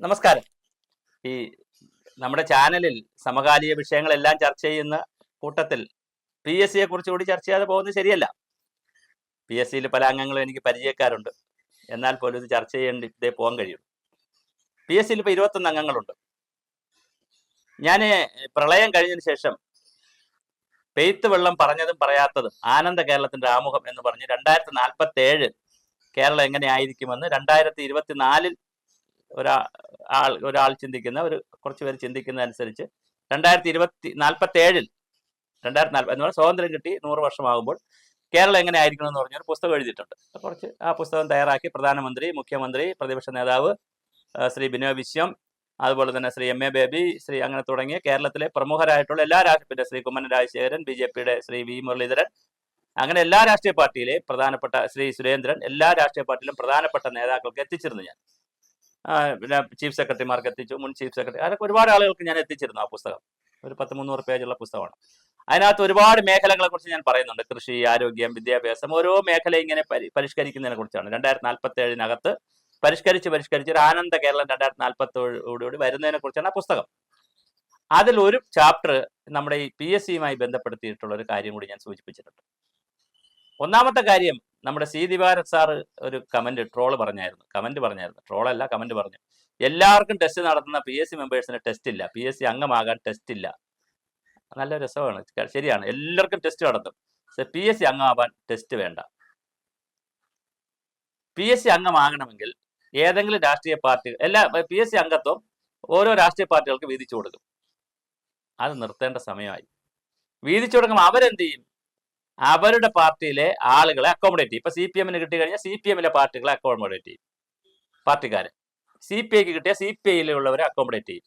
നമസ്കാരം. ഈ നമ്മുടെ ചാനലിൽ സമകാലിക വിഷയങ്ങളെല്ലാം ചർച്ച ചെയ്യുന്ന കൂട്ടത്തിൽ പി എസ് സിയെ കുറിച്ച് കൂടി ചർച്ച ചെയ്യാതെ പോകുന്നത് ശരിയല്ല. പി എസ് സിയിൽ പല അംഗങ്ങളും എനിക്ക് പരിചയക്കാരുണ്ട്. എന്നാൽ പോലും ഇത് ചർച്ച ചെയ്യേണ്ടി ഇതേ പോകാൻ കഴിയും. പി എസ് സിയിൽ ഇപ്പോൾ ഇരുപത്തൊന്ന് അംഗങ്ങളുണ്ട്. ഞാൻ പ്രളയം കഴിഞ്ഞതിന് ശേഷം പെയ്ത്ത് വെള്ളം പറഞ്ഞതും പറയാത്തതും ആനന്ദ കേരളത്തിന്റെ ആമുഖം എന്ന് പറഞ്ഞ് രണ്ടായിരത്തി നാൽപ്പത്തി ഏഴ് കേരളം എങ്ങനെയായിരിക്കുമെന്ന് രണ്ടായിരത്തി ഇരുപത്തിനാലിൽ ഒരാ ആൾ ഒരാൾ ചിന്തിക്കുന്ന ഒരു കുറച്ച് പേര് ചിന്തിക്കുന്ന അനുസരിച്ച് രണ്ടായിരത്തി ഇരുപത്തി നാൽപ്പത്തി ഏഴിൽ രണ്ടായിരത്തി നാൽപ്പത് എന്ന് പറഞ്ഞാൽ സ്വാതന്ത്ര്യം കിട്ടി നൂറ് വർഷമാകുമ്പോൾ കേരളം എങ്ങനെ ആയിരിക്കണം എന്ന് പറഞ്ഞൊരു പുസ്തകം എഴുതിയിട്ടുണ്ട്. കുറച്ച് ആ പുസ്തകം തയ്യാറാക്കി പ്രധാനമന്ത്രി മുഖ്യമന്ത്രി പ്രതിപക്ഷ നേതാവ് ശ്രീ ബിനോ വിശ്വം അതുപോലെ തന്നെ ശ്രീ എം എ ബേബി ശ്രീ അങ്ങനെ തുടങ്ങിയ കേരളത്തിലെ പ്രമുഖരായിട്ടുള്ള എല്ലാ രാഷ്ട്രീയ ശ്രീ കുമ്മനം രാജശേഖരൻ ബി ജെ പിയുടെ ശ്രീ വി മുരളീധരൻ അങ്ങനെ എല്ലാ രാഷ്ട്രീയ പാർട്ടിയിലെയും പ്രധാനപ്പെട്ട ശ്രീ സുരേന്ദ്രൻ എല്ലാ രാഷ്ട്രീയ പാർട്ടിയിലും പ്രധാനപ്പെട്ട നേതാക്കൾക്ക് എത്തിച്ചിരുന്നു ഞാൻ. പിന്നെ ചീഫ് സെക്രട്ടറിമാർക്ക് എത്തിച്ചു മുൻ ചീഫ് സെക്രട്ടറി അതൊക്കെ ഒരുപാട് ആളുകൾക്ക് ഞാൻ എത്തിച്ചിരുന്നു ആ പുസ്തകം. ഒരു പത്ത് മുന്നൂറ് പേജുള്ള പുസ്തകമാണ്. അതിനകത്ത് ഒരുപാട് മേഖലകളെ കുറിച്ച് ഞാൻ പറയുന്നുണ്ട്. കൃഷി ആരോഗ്യം വിദ്യാഭ്യാസം ഓരോ മേഖല ഇങ്ങനെ പരി പരിഷ്കരിക്കുന്നതിനെ കുറിച്ചാണ്. രണ്ടായിരത്തി നാൽപ്പത്തി ഏഴിനകത്ത് പരിഷ്കരിച്ച് പരിഷ്കരിച്ച് ഒരു ആനന്ദ കേരളം രണ്ടായിരത്തി നാൽപ്പത്തോടുകൂടി വരുന്നതിനെ കുറിച്ചാണ് ആ പുസ്തകം. അതിൽ ഒരു ചാപ്റ്റർ നമ്മുടെ ഈ പി എസ് സിയുമായി ബന്ധപ്പെടുത്തിയിട്ടുള്ള ഒരു കാര്യം കൂടി ഞാൻ സൂചിപ്പിച്ചിട്ടുണ്ട്. ഒന്നാമത്തെ കാര്യം നമ്മുടെ സി ദിവാരത് സാറ് ഒരു കമന്റ് ട്രോൾ പറഞ്ഞായിരുന്നു. കമന്റ് പറഞ്ഞായിരുന്നു. ട്രോളല്ല കമന്റ് പറഞ്ഞു. എല്ലാവർക്കും ടെസ്റ്റ് നടത്തുന്ന പി എസ് സി മെമ്പേഴ്സിന് ടെസ്റ്റ് ഇല്ല. പി എസ് സി അംഗമാകാൻ ടെസ്റ്റ് ഇല്ല. നല്ല രസമാണ്. ശരിയാണ്. എല്ലാവർക്കും ടെസ്റ്റ് നടത്തും. പി എസ് സി അംഗമാവാൻ ടെസ്റ്റ് വേണ്ട. പി എസ് സി അംഗമാകണമെങ്കിൽ ഏതെങ്കിലും രാഷ്ട്രീയ പാർട്ടി എല്ലാ പി എസ് സി അംഗത്വം ഓരോ രാഷ്ട്രീയ പാർട്ടികൾക്ക് വീതിച്ചു കൊടുക്കും. അത് നിർത്തേണ്ട സമയമായി. വീതിച്ചു കൊടുക്കുമ്പോൾ അവരെന്ത് ചെയ്യും? അവരുടെ പാർട്ടിയിലെ ആളുകളെ അക്കോമഡേറ്റ് ചെയ്യും. ഇപ്പൊ സി പി എമ്മിന് കിട്ടി കഴിഞ്ഞാൽ സി പി എമ്മിലെ പാർട്ടികളെ അക്കോമഡേറ്റ് ചെയ്യും. പാർട്ടിക്കാരെ. സി പി ഐക്ക് കിട്ടിയ സി പി ഐയിലുള്ളവരെ അക്കോമഡേറ്റ് ചെയ്യും.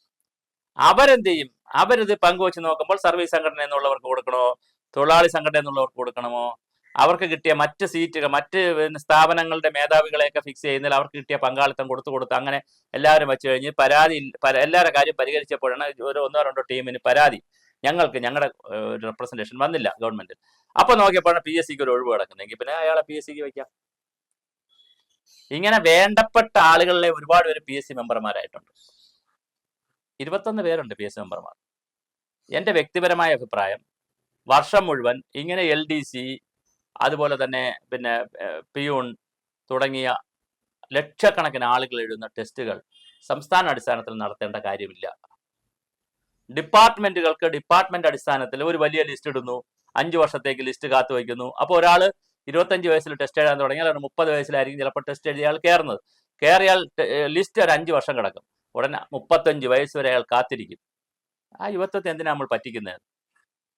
അവരെന്ത് ചെയ്യും? അവരിത് പങ്കുവച്ച് നോക്കുമ്പോൾ സർവീസ് സംഘടന എന്നുള്ളവർക്ക് കൊടുക്കണോ? തൊഴിലാളി സംഘടന എന്നുള്ളവർക്ക് കൊടുക്കണമോ? അവർക്ക് കിട്ടിയ മറ്റ് സീറ്റുകൾ മറ്റ് സ്ഥാപനങ്ങളുടെ മേധാവികളെയൊക്കെ ഫിക്സ് ചെയ്യുന്നതിൽ അവർക്ക് കിട്ടിയ പങ്കാളിത്തം കൊടുത്തു കൊടുത്ത് അങ്ങനെ എല്ലാവരും വെച്ച് കഴിഞ്ഞ് പരാതി പര- എല്ലാവരുടെ കാര്യം പരിഹരിച്ചപ്പോഴാണ് ഒരു ഒന്നോ രണ്ടോ ടീമിന് പരാതി. ഞങ്ങൾക്ക് ഞങ്ങളുടെ റെപ്രസെന്റേഷൻ വന്നില്ല ഗവൺമെന്റിൽ അപ്പൊ നോക്കിയപ്പോഴാണ് പി എസ് സിക്ക് ഒരു ഒഴിവ് കിടക്കുന്നതെങ്കിൽ പിന്നെ അയാളെ പി എസ് സിക്ക് വയ്ക്കാം ഇങ്ങനെ വേണ്ടപ്പെട്ട ആളുകളിലെ ഒരുപാട് പേര് പി എസ് സി മെമ്പർമാരായിട്ടുണ്ട്. ഇരുപത്തൊന്ന് പേരുണ്ട് പി എസ് സി മെമ്പർമാർ. എന്റെ വ്യക്തിപരമായ അഭിപ്രായം വർഷം മുഴുവൻ ഇങ്ങനെ എൽ ഡി സി അതുപോലെ തന്നെ പിന്നെ പിയൂൺ തുടങ്ങിയ ലക്ഷക്കണക്കിന് ആളുകൾ എഴുതുന്ന ടെസ്റ്റുകൾ സംസ്ഥാന അടിസ്ഥാനത്തിൽ നടത്തേണ്ട കാര്യമില്ല. ഡിപ്പാർട്ട്മെന്റുകൾക്ക് ഡിപ്പാർട്ട്മെന്റ് അടിസ്ഥാനത്തിൽ ഒരു വലിയ ലിസ്റ്റ് ഇടുന്നു. അഞ്ചു വർഷത്തേക്ക് ലിസ്റ്റ് കാത്തു വയ്ക്കുന്നു. അപ്പോൾ ഒരാൾ ഇരുപത്തഞ്ച് വയസ്സിൽ ടെസ്റ്റ് എഴുതാൻ തുടങ്ങിയാൽ ഒരു മുപ്പത് വയസ്സിലായിരിക്കും ചിലപ്പോൾ ടെസ്റ്റ് എഴുതിയ ആൾ കയറുന്നത്. കയറിയാൽ ലിസ്റ്റ് ഒരു അഞ്ച് വർഷം കിടക്കും. ഉടനെ മുപ്പത്തഞ്ച് വയസ്സ് വരെ അയാൾ കാത്തിരിക്കും. ആ യുവത്വത്തെ എന്തിനാ നമ്മൾ പറ്റിക്കുന്നത്?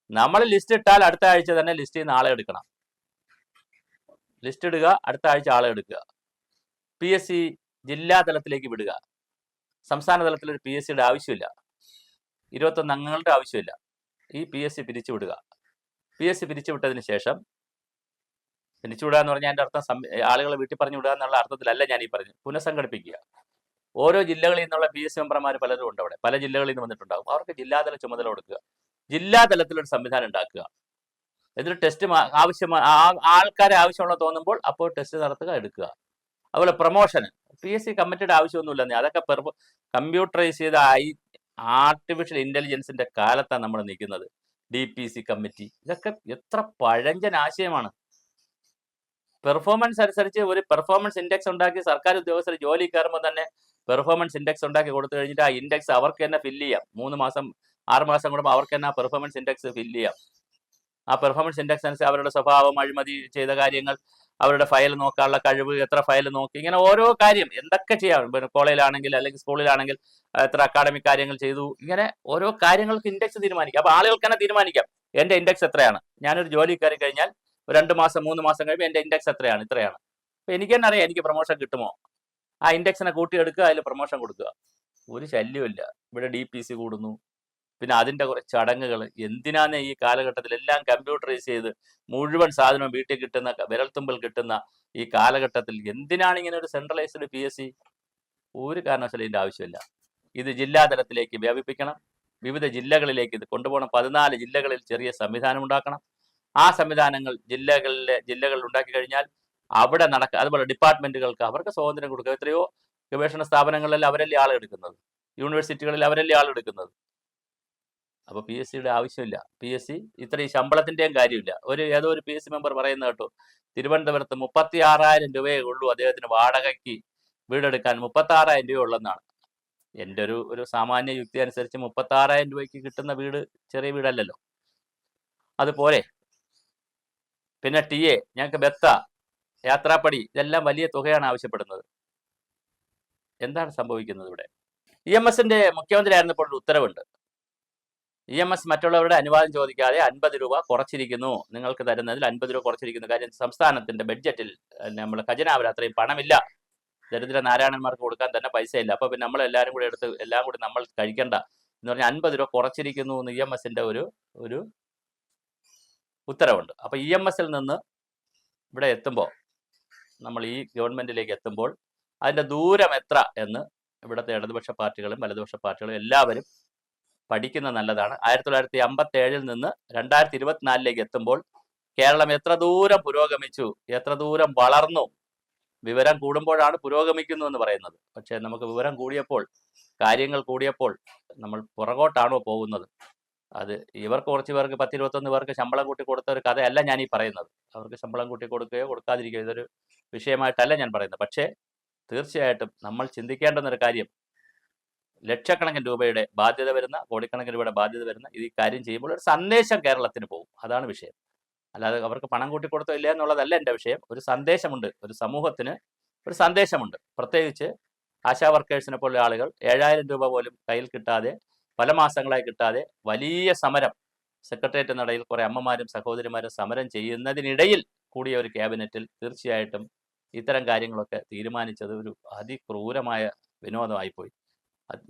നമ്മൾ ലിസ്റ്റ് ഇട്ടാൽ അടുത്ത ആഴ്ച തന്നെ ലിസ്റ്റിൽ ചെയ്യുന്ന ആളെ എടുക്കണം. ലിസ്റ്റ് ഇടുക അടുത്ത ആഴ്ച ആളെ എടുക്കുക. പി എസ് സി ജില്ലാ തലത്തിലേക്ക് വിടുക. സംസ്ഥാന തലത്തിൽ ഒരു പി എസ് സിയുടെ ആവശ്യമില്ല. ഇരുപത്തൊന്ന് അംഗങ്ങളുടെ ആവശ്യമില്ല. ഈ പി എസ് സി പിരിച്ചുവിടുക. പി എസ് സി പിരിച്ചുവിട്ടതിന് ശേഷം പിരിച്ചുവിടുക എന്ന് പറഞ്ഞാൽ എന്റെ അർത്ഥം ആളുകളെ വീട്ടിൽ പറഞ്ഞു വിടുക എന്നുള്ള അർത്ഥത്തിലല്ല ഞാൻ ഈ പറഞ്ഞു പുനഃസംഘടിപ്പിക്കുക. ഓരോ ജില്ലകളിൽ നിന്നുള്ള പി എസ് സി മെമ്പർമാർ പലരും ഉണ്ട് അവിടെ. പല ജില്ലകളിൽ നിന്ന് വന്നിട്ടുണ്ടാകും. അവർക്ക് ജില്ലാതല ചുമതല കൊടുക്കുക. ജില്ലാ തലത്തിലൊരു സംവിധാനം ഉണ്ടാക്കുക. എന്നിട്ട് ടെസ്റ്റ് ആവശ്യമായ ആൾക്കാരെ ആവശ്യമുള്ള തോന്നുമ്പോൾ അപ്പോൾ ടെസ്റ്റ് നടത്തുക എടുക്കുക. അതുപോലെ പ്രൊമോഷൻ പി എസ് സി കമ്മിറ്റിയുടെ ആവശ്യമൊന്നുമില്ല അതൊക്കെ കമ്പ്യൂട്ടറൈസ് ചെയ്ത ഐ ആർട്ടിഫിഷ്യൽ ഇന്റലിജൻസിന്റെ കാലത്താണ് നമ്മൾ നിൽക്കുന്നത്. ഡി പി സി കമ്മിറ്റി ഇതൊക്കെ എത്ര പഴഞ്ചൻ ആശയമാണ്. പെർഫോമൻസ് അനുസരിച്ച് ഒരു പെർഫോമൻസ് ഇൻഡെക്സ് ഉണ്ടാക്കി സർക്കാർ ഉദ്യോഗസ്ഥർ ജോലി കയറുമ്പോൾ തന്നെ പെർഫോമൻസ് ഇൻഡെക്സ് ഉണ്ടാക്കി കൊടുത്തു കഴിഞ്ഞിട്ട് ആ ഇൻഡെക്സ് അവർക്ക് തന്നെ ഫില്ല് ചെയ്യാം. മൂന്ന് മാസം ആറ് മാസം കൂടുമ്പോൾ അവർക്ക് തന്നെ ആ പെർഫോമൻസ് ഇൻഡെക്സ് ഫില്ല് ചെയ്യാം. ആ പെർഫോമൻസ് ഇൻഡെക്സ് അനുസരിച്ച് അവരുടെ സ്വഭാവം അഴിമതി ചെയ്ത കാര്യങ്ങൾ അവരുടെ ഫയൽ നോക്കാനുള്ള കഴിവ് എത്ര ഫയൽ നോക്കി ഇങ്ങനെ ഓരോ കാര്യം. എന്തൊക്കെ ചെയ്യാം? പിന്നെ കോളേജിലാണെങ്കിൽ അല്ലെങ്കിൽ സ്കൂളിലാണെങ്കിൽ എത്ര അക്കാഡമിക് കാര്യങ്ങൾ ചെയ്തു. ഇങ്ങനെ ഓരോ കാര്യങ്ങൾക്ക് ഇൻഡെക്സ് തീരുമാനിക്കാം. അപ്പൊ ആളുകൾക്ക് തന്നെ തീരുമാനിക്കാം. എന്റെ ഇൻഡെക്സ് എത്രയാണ്? ഞാനൊരു ജോലി കയറി കഴിഞ്ഞാൽ രണ്ട് മാസം മൂന്ന് മാസം കഴിയുമ്പോൾ എന്റെ ഇൻഡെക്സ് എത്രയാണ്? ഇത്രയാണ്. അപ്പൊ എനിക്ക് തന്നെ അറിയാം എനിക്ക് പ്രൊമോഷൻ കിട്ടുമോ? ആ ഇൻഡെക്സിനെ കൂട്ടിയെടുക്കുക അതിൽ പ്രൊമോഷൻ കൊടുക്കുക. ഒരു ശല്യമില്ല ഇവിടെ ഡി പി സി കൂടുന്നു. പിന്നെ അതിന്റെ കുറച്ച് ചടങ്ങുകൾ. എന്തിനാന്ന് ഈ കാലഘട്ടത്തിൽ എല്ലാം കമ്പ്യൂട്ടറൈസ് ചെയ്ത് മുഴുവൻ സാധനവും വീട്ടിൽ കിട്ടുന്ന വിരൽത്തുമ്പിൽ കിട്ടുന്ന ഈ കാലഘട്ടത്തിൽ എന്തിനാണ് ഇങ്ങനെ ഒരു സെൻട്രലൈസ്ഡ് പി എസ് സി ഒരു കാരണവശാലും ഇതിന്റെ ആവശ്യമില്ല. ഇത് ജില്ലാതലത്തിലേക്ക് വ്യാപിപ്പിക്കണം. വിവിധ ജില്ലകളിലേക്ക് ഇത് കൊണ്ടുപോകണം. പതിനാല് ജില്ലകളിൽ ചെറിയ സംവിധാനം ഉണ്ടാക്കണം. ആ സംവിധാനങ്ങൾ ജില്ലകളിലെ ജില്ലകളിൽ ഉണ്ടാക്കി കഴിഞ്ഞാൽ അവിടെ നടക്കുക അതുപോലെ ഡിപ്പാർട്ട്മെന്റുകൾക്ക് അവർക്ക് സ്വാതന്ത്ര്യം കൊടുക്കുക എത്രയോ ഗവേഷണ സ്ഥാപനങ്ങളിൽ അവരല്ലേ ആളെടുക്കുന്നത്? യൂണിവേഴ്സിറ്റികളിൽ അവരല്ലേ ആളെടുക്കുന്നത്? അപ്പോൾ പി എസ് സിയുടെ ആവശ്യമില്ല. പി എസ് സി ഇത്രയും ശമ്പളത്തിന്റെയും കാര്യമില്ല. ഒരു ഏതോ ഒരു പി എസ് സി മെമ്പർ പറയുന്ന കേട്ടോ. തിരുവനന്തപുരത്ത് മുപ്പത്തി ആറായിരം രൂപയേ ഉള്ളൂ അദ്ദേഹത്തിന് വാടകയ്ക്ക് വീടെടുക്കാൻ മുപ്പത്തി ആറായിരം രൂപ ഉള്ളെന്നാണ്. എന്റെ ഒരു ഒരു സാമാന്യ യുക്തി അനുസരിച്ച് മുപ്പത്തി ആറായിരം രൂപയ്ക്ക് കിട്ടുന്ന വീട് ചെറിയ വീടല്ലല്ലോ. അതുപോലെ പിന്നെ ടി എ ഞങ്ങൾക്ക് ബെത്ത യാത്രാപ്പടി ഇതെല്ലാം വലിയ തുകയാണ് ആവശ്യപ്പെടുന്നത്. എന്താണ് സംഭവിക്കുന്നത് ഇവിടെ? ഇ എം എസിന്റെ മുഖ്യമന്ത്രി ആയിരുന്നപ്പോൾ ഉത്തരവുണ്ട്. ഇ എം എസ് മറ്റുള്ളവരുടെ അനുവാദം ചോദിക്കാതെ അൻപത് രൂപ കുറച്ചിരിക്കുന്നു. നിങ്ങൾക്ക് തരുന്നതിൽ അൻപത് രൂപ കുറച്ചിരിക്കുന്നു. കാര്യം സംസ്ഥാനത്തിന്റെ ബഡ്ജറ്റിൽ നമ്മൾ ഖജനാവിൽ അത്രയും പണമില്ല. ദരിദ്ര നാരായണന്മാർക്ക് കൊടുക്കാൻ തന്നെ പൈസ ഇല്ല അപ്പൊ പിന്നെ നമ്മൾ എല്ലാവരും കൂടി എടുത്ത് എല്ലാം കൂടി നമ്മൾ കഴിക്കണ്ട. എന്ന് പറഞ്ഞാൽ അൻപത് രൂപ കുറച്ചിരിക്കുന്നു എന്ന് ഇ എം എസിന്റെ ഒരു ഒരു ഉത്തരവുണ്ട്. അപ്പൊ ഇ എം എസിൽ നിന്ന് ഇവിടെ എത്തുമ്പോൾ നമ്മൾ ഈ ഗവൺമെന്റിലേക്ക് എത്തുമ്പോൾ അതിന്റെ ദൂരം എത്ര എന്ന് ഇവിടുത്തെ ഇടതുപക്ഷ പാർട്ടികളും വലതുപക്ഷ പാർട്ടികളും എല്ലാവരും പഠിക്കുന്നത് നല്ലതാണ്. ആയിരത്തി തൊള്ളായിരത്തി അമ്പത്തി ഏഴിൽ നിന്ന് രണ്ടായിരത്തി ഇരുപത്തിനാലിലേക്ക് എത്തുമ്പോൾ കേരളം എത്ര ദൂരം പുരോഗമിച്ചു എത്ര ദൂരം വളർന്നു വിവരം കൂടുമ്പോഴാണ് പുരോഗമിക്കുന്നു എന്ന് പറയുന്നത്. പക്ഷേ നമുക്ക് വിവരം കൂടിയപ്പോൾ കാര്യങ്ങൾ കൂടിയപ്പോൾ നമ്മൾ പുറകോട്ടാണോ പോകുന്നത്? അത് ഇവർക്ക് കുറച്ച് പേർക്ക് പത്ത് ഇരുപത്തൊന്ന് പേർക്ക് ശമ്പളം കൂട്ടി കൊടുത്ത ഒരു കഥയല്ല ഞാൻ ഈ പറയുന്നത്. അവർക്ക് ശമ്പളം കൂട്ടി കൊടുക്കുകയോ കൊടുക്കാതിരിക്കുകയോ ഇതൊരു വിഷയമായിട്ടല്ല ഞാൻ പറയുന്നത്. പക്ഷേ തീർച്ചയായിട്ടും നമ്മൾ ചിന്തിക്കേണ്ടുന്ന ഒരു കാര്യം ലക്ഷക്കണക്കിന് രൂപയുടെ ബാധ്യത വരുന്ന കോടിക്കണക്കിന് രൂപയുടെ ബാധ്യത വരുന്ന ഈ കാര്യം ചെയ്യുമ്പോൾ ഒരു സന്ദേശം കേരളത്തിന് പോകും. അതാണ് വിഷയം. അല്ലാതെ അവർക്ക് പണം കൂട്ടി കൊടുത്തോ ഇല്ല എന്നുള്ളതല്ല എന്റെ വിഷയം. ഒരു സന്ദേശമുണ്ട്. ഒരു സമൂഹത്തിന് ഒരു സന്ദേശമുണ്ട്. പ്രത്യേകിച്ച് ആശാ വർക്കേഴ്സിനെ പോലുള്ള ആളുകൾ ഏഴായിരം രൂപ പോലും കയ്യിൽ കിട്ടാതെ പല മാസങ്ങളായി കിട്ടാതെ വലിയ സമരം സെക്രട്ടേറിയറ്റ് നടയിൽ കുറേ അമ്മമാരും സഹോദരിമാരും സമരം ചെയ്യുന്നതിനിടയിൽ കൂടിയ ഒരു ക്യാബിനറ്റിൽ തീർച്ചയായിട്ടും ഇത്തരം കാര്യങ്ങളൊക്കെ തീരുമാനിച്ചത് ഒരു അതിക്രൂരമായ വിനോദമായിപ്പോയി.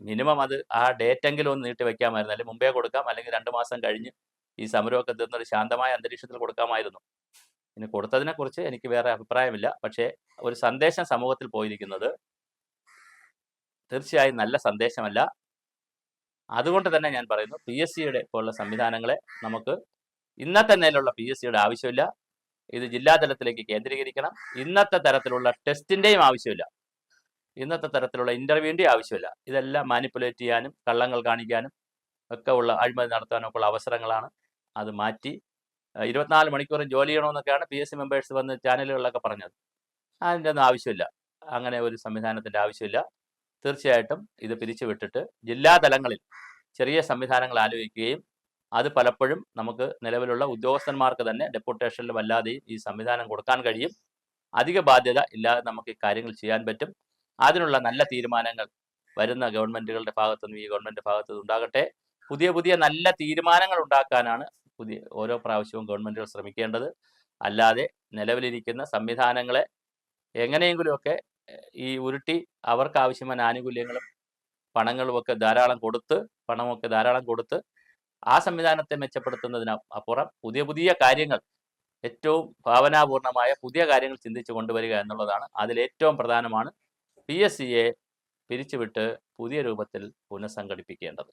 മിനിമം അത് ആ ഡേറ്റെങ്കിലും ഒന്ന് നീട്ടി വെക്കാമായിരുന്നു. അല്ലെങ്കിൽ മുമ്പേ കൊടുക്കാം അല്ലെങ്കിൽ രണ്ട് മാസം കഴിഞ്ഞ് ഈ സമരമൊക്കെ തീർന്നൊരു ശാന്തമായ അന്തരീക്ഷത്തിൽ കൊടുക്കാമായിരുന്നു. ഇനി കൊടുത്തതിനെ കുറിച്ച് എനിക്ക് വേറെ അഭിപ്രായമില്ല. പക്ഷേ ഒരു സന്ദേശം സമൂഹത്തിൽ പോയിരിക്കുന്നത് തീർച്ചയായും നല്ല സന്ദേശമല്ല. അതുകൊണ്ട് തന്നെ ഞാൻ പറയുന്നു പി എസ് സിയുടെ പോലുള്ള സംവിധാനങ്ങളെ നമുക്ക് ഇന്നത്തെ നിലയിലുള്ള പി എസ് സിയുടെ ആവശ്യമില്ല. ഇത് ജില്ലാതലത്തിലേക്ക് കേന്ദ്രീകരിക്കണം. ഇന്നത്തെ തരത്തിലുള്ള ടെസ്റ്റിന്റെയും ആവശ്യമില്ല. ഇന്നത്തെ തരത്തിലുള്ള ഇന്റർവ്യൂവിന്റെ ആവശ്യമില്ല. ഇതെല്ലാം മാനിപ്പുലേറ്റ് ചെയ്യാനും കള്ളങ്ങൾ കാണിക്കാനും ഒക്കെ ഉള്ള അഴിമതി നടത്താനും ഒക്കെ ഉള്ള അവസരങ്ങളാണ് അത് മാറ്റി. ഇരുപത്തിനാല് മണിക്കൂറും ജോലി ചെയ്യണമെന്നൊക്കെയാണ് പി എസ് സി മെമ്പേഴ്സ് വന്ന് ചാനലുകളിലൊക്കെ പറഞ്ഞത്. അതിന്റെ ഒന്നും ആവശ്യമില്ല. അങ്ങനെ ഒരു സംവിധാനത്തിന്റെ ആവശ്യമില്ല. തീർച്ചയായിട്ടും ഇത് പിരിച്ചു വിട്ടിട്ട് ജില്ലാ തലങ്ങളിൽ ചെറിയ സംവിധാനങ്ങൾ ആലോചിക്കുകയും അത് പലപ്പോഴും നമുക്ക് നിലവിലുള്ള ഉദ്യോഗസ്ഥന്മാർക്ക് തന്നെ ഡെപ്യൂട്ടേഷനിൽ വല്ലാതെയും ഈ സംവിധാനം കൊടുക്കാൻ കഴിയും. അധിക ബാധ്യത ഇല്ലാതെ നമുക്ക് ഈ കാര്യങ്ങൾ ചെയ്യാൻ പറ്റും. അതിനുള്ള നല്ല തീരുമാനങ്ങൾ വരുന്ന ഗവൺമെന്റുകളുടെ ഭാഗത്തുനിന്നും ഈ ഗവൺമെന്റ് ഭാഗത്തുനിന്നും ഉണ്ടാകട്ടെ. പുതിയ പുതിയ നല്ല തീരുമാനങ്ങൾ ഉണ്ടാക്കാനാണ് പുതിയ ഓരോ പ്രാവശ്യവും ഗവൺമെന്റുകൾ ശ്രമിക്കേണ്ടത്. അല്ലാതെ നിലവിലിരിക്കുന്ന സംവിധാനങ്ങളെ എങ്ങനെയെങ്കിലുമൊക്കെ ഈ ഉരുട്ടി അവർക്ക് ആനുകൂല്യങ്ങളും പണങ്ങളും ഒക്കെ ധാരാളം കൊടുത്ത് പണമൊക്കെ ധാരാളം കൊടുത്ത് ആ സംവിധാനത്തെ മെച്ചപ്പെടുത്തുന്നതിന് അപ്പുറം പുതിയ പുതിയ കാര്യങ്ങൾ ഏറ്റവും ഭാവനാപൂർണമായ പുതിയ കാര്യങ്ങൾ ചിന്തിച്ചു കൊണ്ടുവരിക എന്നുള്ളതാണ് അതിൽ ഏറ്റവും പ്രധാനമാണ് പി എസ് സിയെ പിരിച്ചുവിട്ട് പുതിയ രൂപത്തിൽ പുനഃസംഘടിപ്പിക്കേണ്ടത്.